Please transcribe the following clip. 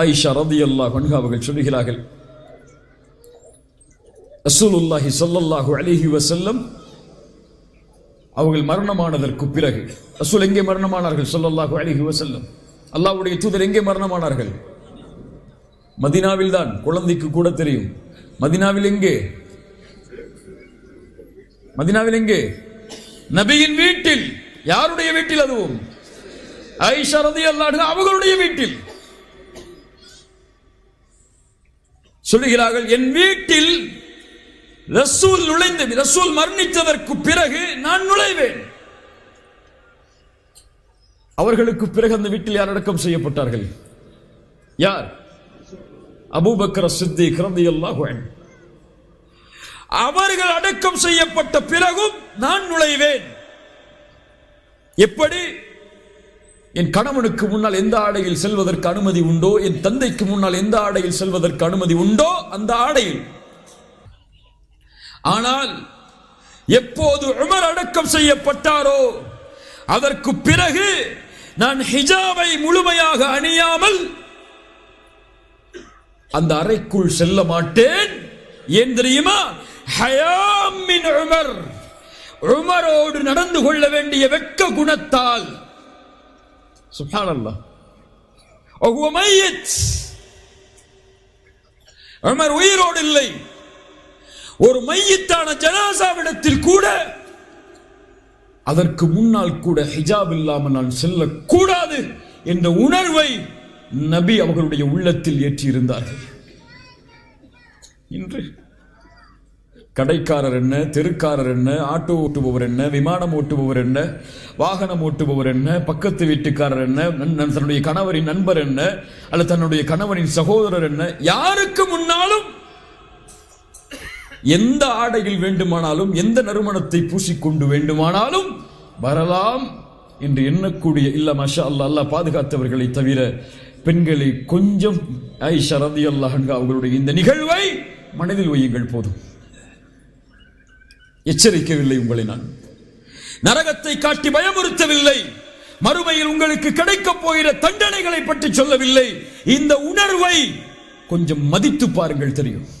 ஆயிஷா ரதி அல்லாஹ் அவர்கள் சொல்லுகிறார்கள் ரசூலுல்லாஹி சல்லல்லாஹு அலிஹி வசல்லம் அவர்கள் மரணமானதற்கு பிறகு ரசூல் எங்கே மரணமானார்கள்? சொல்லல்லாஹு அலிஹி வசல்லம் அல்லாஹ்வுடைய தூதர் எங்கே மரணமானார்கள்? மதினாவில் தான் குழந்தைக்கு கூட தெரியும். மதீனாவில் எங்கே? மதினாவில் எங்கே? நபியின் வீட்டில். யாருடைய வீட்டில் அதுவும்? ஐஷா ரலியல்லாஹு அவர்களுடைய வீட்டில். சொல்லுகிறார்கள் என் வீட்டில் ரசூல் நுழைந்து ரசூல் மரணித்ததற்கு பிறகு நான் நுழைவேன். அவர்களுக்கு பிறகு அந்த வீட்டில் யார் அடக்கம் செய்யப்பட்டார்கள்? யார்? அபூபக்கர சித்தி கிரந்தி அன்ஹு. அவர்கள் அடக்கம் செய்யப்பட்ட பிறகும் நான் நுழைவேன். எப்படி? என் கணவனுக்கு முன்னால் எந்த ஆடையில் செல்வதற்கு அனுமதி உண்டோ என் தந்தைக்கு முன்னால் எந்த ஆடையில் செல்வதற்கு அனுமதி உண்டோ அந்த ஆடையில். ஆனால் எப்போது உமர் அடக்கம் செய்யப்பட்டாரோ அதற்கு பிறகு நான் ஹிஜாவை முழுமையாக அணியாமல் அந்த அறைக்குள் செல்ல மாட்டேன். ஏன் தெரியுமா? ஹயாம் உமர். உமரோடு நடந்து கொள்ள வேண்டிய வெக்க குணத்தால் சுப்ஹானல்லாஹ் وهو ميت உமர் உயிரோடு இல்லை ஒரு மையத்தான ஜனாசாவிடத்தில் கூட அதற்கு முன்னால் கூட ஹிஜாப் இல்லாமல் நான் செல்லக்கூடாது என்ற உணர்வை நபி அவர்களுடைய உள்ளத்தில் ஏற்றியிருந்தார்கள் இன்று கடைக்காரர் என்ன தெருக்காரர் என்ன ஆட்டோ ஓட்டுபவர் என்ன விமானம் ஓட்டுபவர் என்ன வாகனம் ஓட்டுபவர் என்ன பக்கத்து வீட்டுக்காரர் என்ன நன்- நன்- தன்னுடைய கணவரின் நண்பர் என்ன அல்லது தன்னுடைய கணவரின் சகோதரர் என்ன யாருக்கு முன்னாலும் எந்த ஆடையில் வேண்டுமானாலும் எந்த நறுமணத்தை பூசிக்கொண்டு வேண்டுமானாலும் வரலாம் என்று எண்ணக்கூடிய இல்ல மஷா அல்லாஹ் அல்லாஹ் பாதுகாத்தவர்களை தவிர பெண்களை கொஞ்சம் ஐஷா ரதி அல்லாஹன்கா அவர்களுடைய இந்த நிகழ்வை மனதில் வையுங்கள் போதும். எச்சரிக்கவில்லை உங்களை நான். நரகத்தை காட்டி பயமுறுத்தவில்லை. மறுமையில் உங்களுக்கு கிடைக்கப் போகிற தண்டனைகளை பற்றி சொல்லவில்லை. இந்த உணர்வை கொஞ்சம் மதித்து பாருங்கள் தெரியும்.